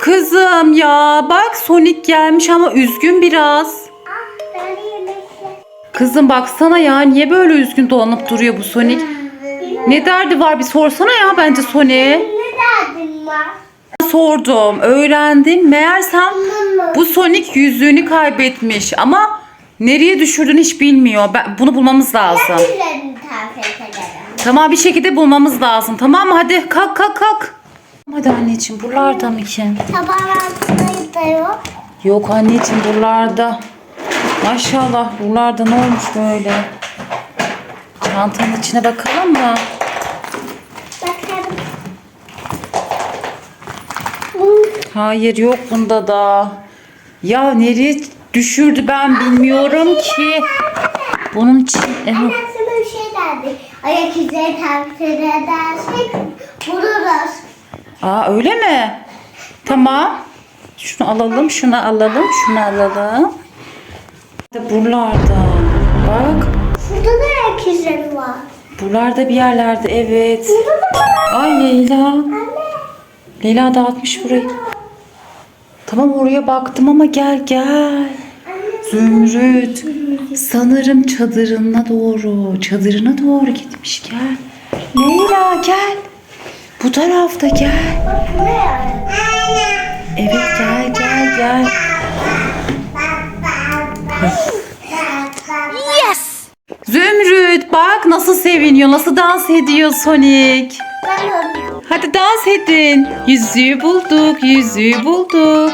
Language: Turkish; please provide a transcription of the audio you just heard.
Kızım ya bak Sonic gelmiş ama üzgün biraz. Kızım baksana ya niye böyle üzgün dolanıp duruyor bu Sonic? Ne derdi var bir sorsana ya bence Sonic'e. Ne derdin var? Sordum, öğrendim. Meğersem bu Sonic yüzüğünü kaybetmiş ama nereye düşürdüğünü hiç bilmiyor. Ben, bunu bulmamız lazım. Tamam bir şekilde bulmamız lazım. Tamam mı? Hadi kalk kalk kalk. Hadi anneciğim buralarda mı ki? Tabağın altında da yok. Yok anneciğim buralarda. Maşallah buralarda ne olmuş böyle? Çantanın içine bakalım mı? Bakalım. Hayır yok bunda da. Ya nereye düşürdü ben bilmiyorum ki. Bunun için evet. Ben sana bir şey derdi. Ayak izleri tavsiye edersek. Aa öyle mi? Tamam. Şunu alalım, şunu alalım, şunu alalım. Buralarda. Bak. Burada da ayak izleri var. Buralarda bir yerlerde evet. Ay Leyla. Anne. Leyla dağıtmış burayı. Tamam oraya baktım ama gel gel. Zümrüt. Sanırım çadırına doğru. Çadırına doğru gitmiş gel. Leyla gel. Bu tarafta gel. Evet gel gel gel. Yes. Zümrüt bak nasıl seviniyor, nasıl dans ediyor Sonic. Hadi dans edin. Yüzüğü bulduk, yüzüğü bulduk.